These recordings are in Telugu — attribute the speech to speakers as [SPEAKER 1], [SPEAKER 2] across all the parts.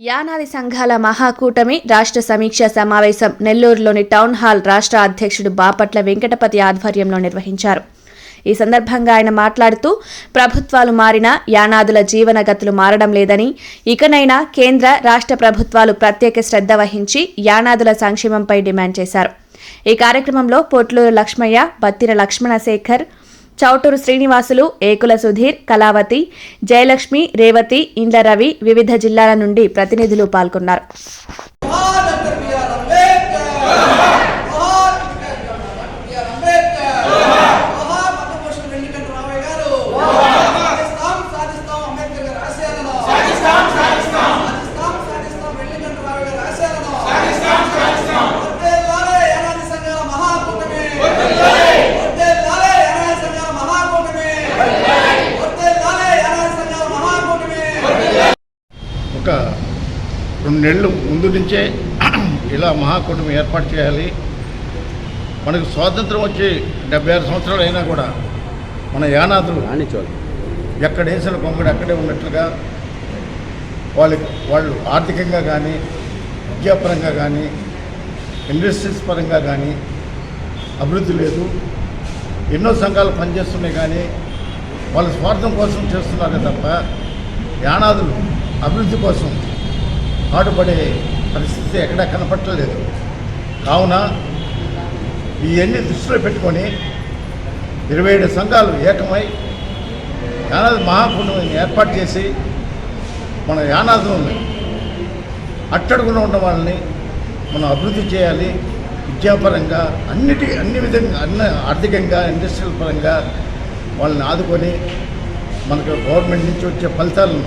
[SPEAKER 1] యానాది సంఘాల మహాకూటమి రాష్ట్ర సమీక్ష సమావేశం నెల్లూరులోని టౌన్ హాల్ రాష్ట్ర అధ్యక్షుడు బాపట్ల వెంకటపతి ఆధ్వర్యంలో నిర్వహించారు. ఈ సందర్భంగా ఆయన మాట్లాడుతూ ప్రభుత్వాలు మారినా యానాదుల జీవనగతులు మారడం లేదని ఇకనైనా కేంద్ర రాష్ట్ర ప్రభుత్వాలు ప్రత్యేక శ్రద్ధ వహించి యానాదుల సంక్షేమంపై డిమాండ్ చేశారు. ఈ కార్యక్రమంలో పొట్లూరు లక్ష్మయ్య బత్తిన లక్ష్మణశేఖర్ చౌటూరు శ్రీనివాసులు ఏకుల సుధీర్ కళావతి జయలక్ష్మి రేవతి ఇండ్ల రవి వివిధ జిల్లాల నుండి ప్రతినిధులు పాల్గొన్నారు.
[SPEAKER 2] ఒక రెండు నెలలు ముందు నుంచే ఇలా మహాకూటమి ఏర్పాటు చేయాలి. మనకు స్వాతంత్రం వచ్చి డెబ్బై ఆరు సంవత్సరాలు అయినా కూడా మన యానాదులు ఎక్కడ వేసిన కొంగడు అక్కడే ఉన్నట్లుగా వాళ్ళకి వాళ్ళు ఆర్థికంగా కానీ విద్యాపరంగా కానీ ఇండస్ట్రీస్ పరంగా కానీ అభివృద్ధి లేదు. ఎన్నో సంఘాలు పనిచేస్తున్నాయి కానీ వాళ్ళ స్వార్థం కోసం చేస్తున్నారే తప్ప యానాదులు అభివృద్ధి కోసం పాటుపడే పరిస్థితి ఎక్కడా కనపట్టలేదు కావున ఇవన్నీ దృష్టిలో పెట్టుకొని ఇరవై ఏడు సంఘాలు ఏకమై యానాది మహాకుండం ఏర్పాటు చేసి మన యానాథం అట్టడుగున ఉన్న వాళ్ళని మనం అభివృద్ధి చేయాలి. విద్యాపరంగా అన్నిటి అన్ని విధంగా అన్ని ఆర్థికంగా ఇండస్ట్రియల్ పరంగా వాళ్ళని ఆదుకొని మనకు గవర్నమెంట్ నుంచి వచ్చే ఫలితాలను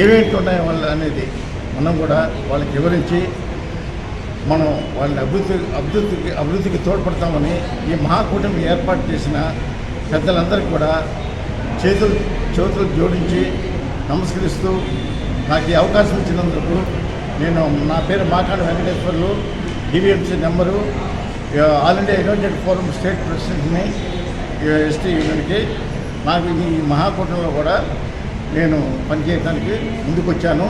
[SPEAKER 2] ఏమేంటి ఉన్నాయో వాళ్ళ అనేది మనం కూడా వాళ్ళకి వివరించి మనం వాళ్ళని అభివృద్ధి అభివృద్ధికి అభివృద్ధికి తోడ్పడతామని ఈ మహాకూటమి ఏర్పాటు చేసిన పెద్దలందరికీ కూడా చేతులు చేతులు జోడించి నమస్కరిస్తూ నాకు ఈ అవకాశం ఇచ్చినందుకు నేను నా పేరు మాకాడు Venkateswarlu DVMC number all India united forum state ప్రెసిడెంట్ని ST యూనియన్కి నాకు ఈ మహాకూటమిలో కూడా నేను పనిచేయడానికి ముందుకొచ్చాను.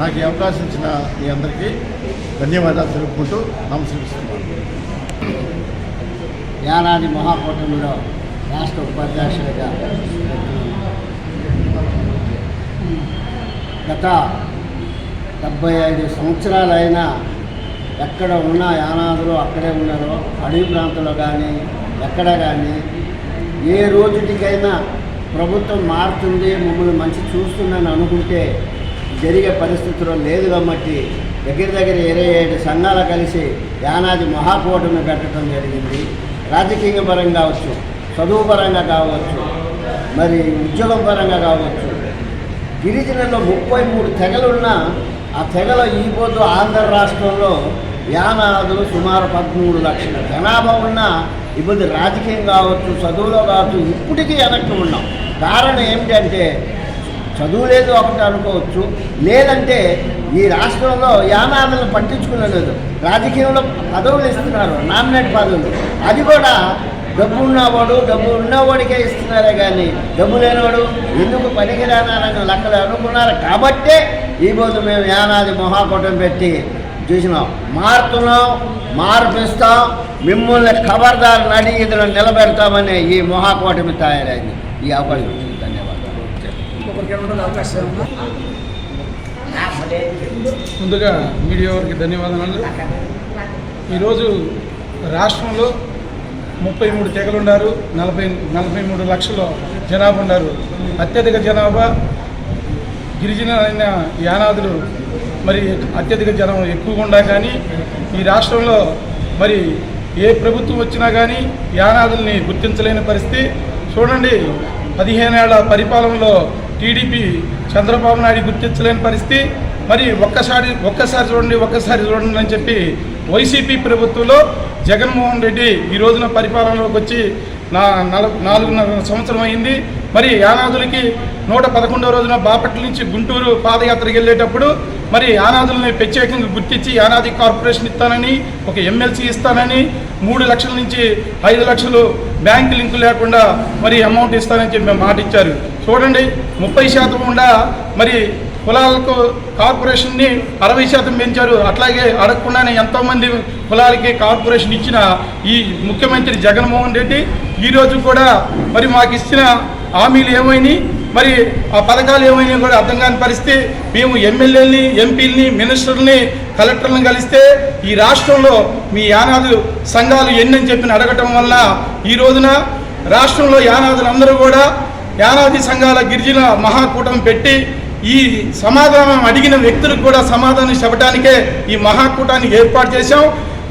[SPEAKER 2] నాకు ఈ అవకాశం ఇచ్చిన మీ అందరికీ ధన్యవాదాలు తెలుపుకుంటూ నమస్కరిస్తున్నాను.
[SPEAKER 3] యానాది మహాకూటమిలో రాష్ట్ర ఉపాధ్యక్షుడిగా గత డెబ్బై ఐదు సంవత్సరాలైనా ఎక్కడ ఉన్న యానాదులు అక్కడే ఉన్నారో. అడవి ప్రాంతంలో కానీ ఎక్కడ కానీ ఏ రోజుటికైనా ప్రభుత్వం మారుతుంది మమ్మల్ని మంచి చూస్తుందని అనుకుంటే జరిగే పరిస్థితుల్లో లేదు కాబట్టి దగ్గర దగ్గర ఇరవై ఏడు సంఘాలు కలిసి యానాది మహాకూటమి పెట్టడం జరిగింది. రాజకీయ పరంగా కావచ్చు చదువు పరంగా కావచ్చు మరి ఉద్యోగం పరంగా కావచ్చు. గిరిజనుల్లో ముప్పై మూడు తెగలున్నా ఆ తెగలో ఈ పొద్దు ఆంధ్ర రాష్ట్రంలో యానాదులు సుమారు పదమూడు లక్షల జనాభా ఉన్నా ఇబ్బంది రాజకీయం కావచ్చు చదువులో కావచ్చు ఇప్పటికీ వెనక్కి ఉన్నాం. కారణం ఏమిటంటే చదువు లేదు ఒకటి అనుకోవచ్చు లేదంటే ఈ రాష్ట్రంలో యానాదులను పట్టించుకునేలేదు రాజకీయంలో పదవులు ఇస్తున్నారు నామినేట్ పదవులు. అది కూడా డబ్బు ఉన్నవాడు డబ్బు ఉన్నవాడికే ఇస్తున్నారే కానీ డబ్బు లేనివాడు ఎందుకు పనికిరానని లెక్కలు అనుకున్నారు కాబట్టే ఈ రోజు మేము యానాది మహాకూటమి పెట్టి చూసినాం మారుతున్నాం మార్పిస్తాం మిమ్మల్ని ఖబర్దారు ఇద్దరు నిలబెడతామని ఈ మహాకూటమి తయారైంది. ఈ అవకాశం ఇచ్చింది ధన్యవాదాలు.
[SPEAKER 4] ముందుగా మీడియా వారికి ధన్యవాదాలు ఈరోజు రాష్ట్రంలో ముప్పై మూడు తెగలు ఉన్నారు నలభై నలభై మూడు లక్షల జనాభా ఉన్నారు. అత్యధిక జనాభా గిరిజన యానాదులు మరి అత్యధిక జనం ఎక్కువగా ఉన్నా కానీ ఈ రాష్ట్రంలో మరి ఏ ప్రభుత్వం వచ్చినా కానీ యానాదుల్ని గుర్తించలేని పరిస్థితి. చూడండి పదిహేనేళ్ళ పరిపాలనలో టీడీపీ చంద్రబాబు నాయుడు గుర్తించలేని పరిస్థితి. మరి ఒక్కసారి ఒక్కసారి చూడండి ఒక్కసారి చూడండి అని చెప్పి వైసీపీ ప్రభుత్వంలో జగన్మోహన్ రెడ్డి ఈ రోజున పరిపాలనలోకి వచ్చి నా నాలుగున్నర సంవత్సరం అయింది. మరి యానాదులకి నూట పదకొండవ రోజున బాపట్ల నుంచి గుంటూరు పాదయాత్రకు వెళ్ళేటప్పుడు మరి యానాదులని ప్రత్యేకంగా గుర్తించి యానాది కార్పొరేషన్ ఇస్తానని ఒక ఎమ్మెల్సీ ఇస్తానని మూడు లక్షల నుంచి ఐదు లక్షలు బ్యాంక్ లింకు లేకుండా మరి అమౌంట్ ఇస్తానని చెప్పి మాట ఇచ్చారు. చూడండి ముప్పై శాతం ఉండా మరి కులాలకు కార్పొరేషన్ని అరవై శాతం పెంచారు. అట్లాగే అడగకుండానే ఎంతోమంది కులాలకి కార్పొరేషన్ ఇచ్చిన ఈ ముఖ్యమంత్రి జగన్మోహన్ రెడ్డి ఈరోజు కూడా మరి మాకు ఇచ్చిన హామీలు ఏమైనాయి? మరి ఆ పథకాలు ఏమైనా కూడా అర్థం కాని పరిస్థితి. మేము ఎమ్మెల్యేలని ఎంపీలని మినిస్టర్ని కలెక్టర్లను కలిస్తే ఈ రాష్ట్రంలో మీ యానాదులు సంఘాలు ఎన్నని చెప్పి అడగటం వల్ల ఈ రోజున రాష్ట్రంలో యానాదులందరూ కూడా యానాది సంఘాల గిరిజన మహాకూటమి పెట్టి ఈ సమాధానం అడిగిన వ్యక్తులకు కూడా సమాధానం చెప్పడానికే ఈ మహాకూటాన్ని ఏర్పాటు చేశాం.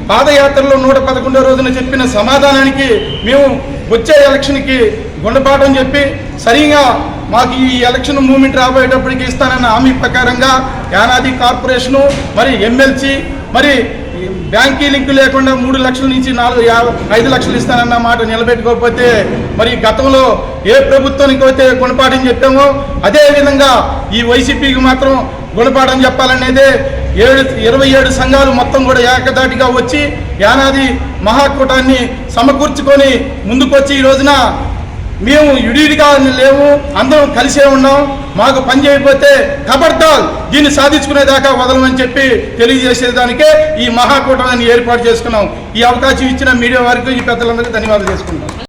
[SPEAKER 4] పాదయాత్రలో నూట పదకొండో రోజున చెప్పిన సమాధానానికి మేము వచ్చే ఎలక్షన్కి గుండపాఠం చెప్పి సరిగా మాకు ఈ ఎలక్షన్ మూమెంట్ రాబోయేటప్పటికి ఇస్తానన్న హామీ ప్రకారంగా యానాది కార్పొరేషను మరి ఎమ్మెల్సీ మరి బ్యాంకీ లింక్ లేకుండా మూడు లక్షల నుంచి నాలుగు ఐదు లక్షలు ఇస్తానన్న మాట నిలబెట్టుకోకపోతే మరి గతంలో ఏ ప్రభుత్వానికి అయితే గుణపాఠం చెప్పామో అదేవిధంగా ఈ వైసీపీకి మాత్రం గుణపాఠం చెప్పాలనేదే ఏడు ఇరవై ఏడు సంఘాలు మొత్తం కూడా ఏకదాటిగా వచ్చి యానాది మహాకూటాన్ని సమకూర్చుకొని ముందుకొచ్చి ఈ రోజున మేము విడివిడిగా లేవు అందరం కలిసే ఉన్నాం మాకు పని చేయకపోతే ఖబర్దాల్ దీన్ని సాధించుకునేదాకా వదలమని చెప్పి తెలియజేసేదానికే ఈ మహాకూటమిని ఏర్పాటు చేసుకున్నాం. ఈ అవకాశం ఇచ్చిన మీడియా వారికి ఈ పెద్దలందరికీ ధన్యవాదాలు చేసుకుంటాం